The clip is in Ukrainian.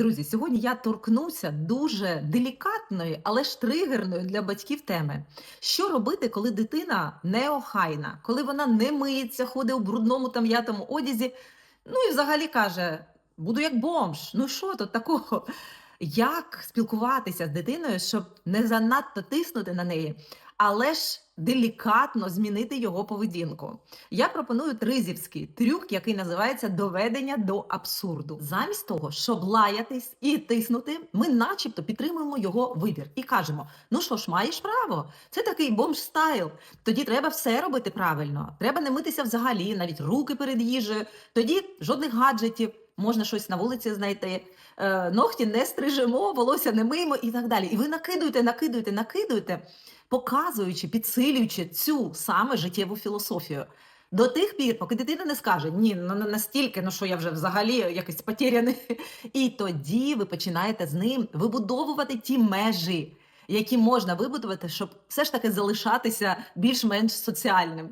Друзі, сьогодні я торкнуся дуже делікатної, але ж тригерної для батьків теми. Що робити, коли дитина неохайна, коли вона не миється, ходить у брудному та м'ятому одязі, ну і взагалі каже: буду як бомж. Ну що тут такого? Як спілкуватися з дитиною, щоб не занадто тиснути на неї, але ж делікатно змінити його поведінку? Я пропоную тризівський трюк, який називається доведення до абсурду. Замість того, щоб лаятись і тиснути, ми, начебто, підтримуємо його вибір і кажемо: ну що ж, маєш право, це такий бомж стайл. Тоді треба все робити правильно. Треба не митися взагалі, навіть руки перед їжею. Тоді жодних гаджетів. Можна щось на вулиці знайти, е, ногті не стрижемо, волосся не миємо і так далі. І ви накидуєте, накидуєте, накидуєте, показуючи, підсилюючи цю саме життєву філософію. До тих пір, поки дитина не скаже ні, ну не настільки, ну що я вже взагалі якийсь потеряний. І тоді ви починаєте з ним вибудовувати ті межі, які можна вибудувати, щоб все ж таки залишатися більш-менш соціальним.